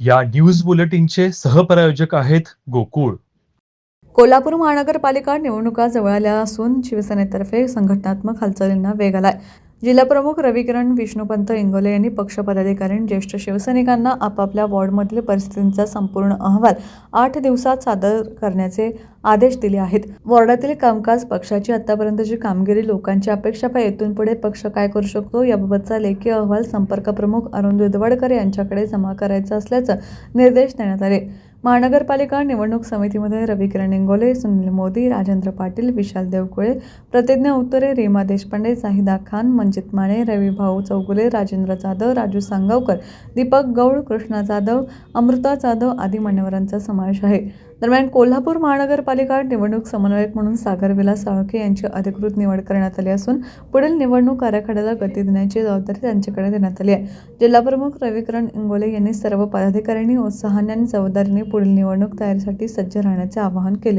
या न्यूज बुलेटिनचे सहप्रायोजक आहेत गोकुळ. कोल्हापूर महानगरपालिका निवडणुका जवळ आल्या असून शिवसेनेतर्फे संघटनात्मक हालचालींना वेग आलाय. जिल्हाप्रमुख रविकिरण विष्णुपंत इंगोले यांनी पक्ष पदाधिकारी आणि ज्येष्ठ शिवसैनिकांना आपापल्या वॉर्डमधील परिस्थितींचा संपूर्ण अहवाल आठ दिवसात सादर करण्याचे आदेश दिले आहेत. वॉर्डातील कामकाज पक्षाची आतापर्यंतची कामगिरी लोकांची अपेक्षा पाय येथून पुढे पक्ष काय करू शकतो याबाबतचा लेखी अहवाल संपर्क प्रमुख अरुण दुधवाडकर यांच्याकडे जमा करायचा असल्याचं निर्देश देण्यात आले. महानगरपालिका निवडणूक समितीमध्ये रविकिरण इंगोले सुनील मोदी राजेंद्र पाटील विशाल देवकुळे प्रतिज्ञा उत्तरे रीमा देशपांडे साहिदा खान मंजित माने रविभाऊ चौगुले राजेंद्र जाधव राजू सांगवकर दीपक गौड कृष्णा जाधव अमृता जाधव आदी मान्यवरांचा समावेश आहे. दरम्यान कोल्हापूर महानगरपालिका निवडणूक समन्वयक म्हणून सागर विलास साळखे यांची अधिकृत निवड करण्यात आली असून पुढील निवडणूक आराखड्याला गती देण्याची जबाबदारी त्यांच्याकडे देण्यात आली आहे. जिल्हाप्रमुख रविकरण इंगोले यांनी सर्व पदाधिकाऱ्यांनी उत्साहाने आणि जबाबदारीने पुढील निवडणूक तयारीसाठी सज्ज राहण्याचे आवाहन केले.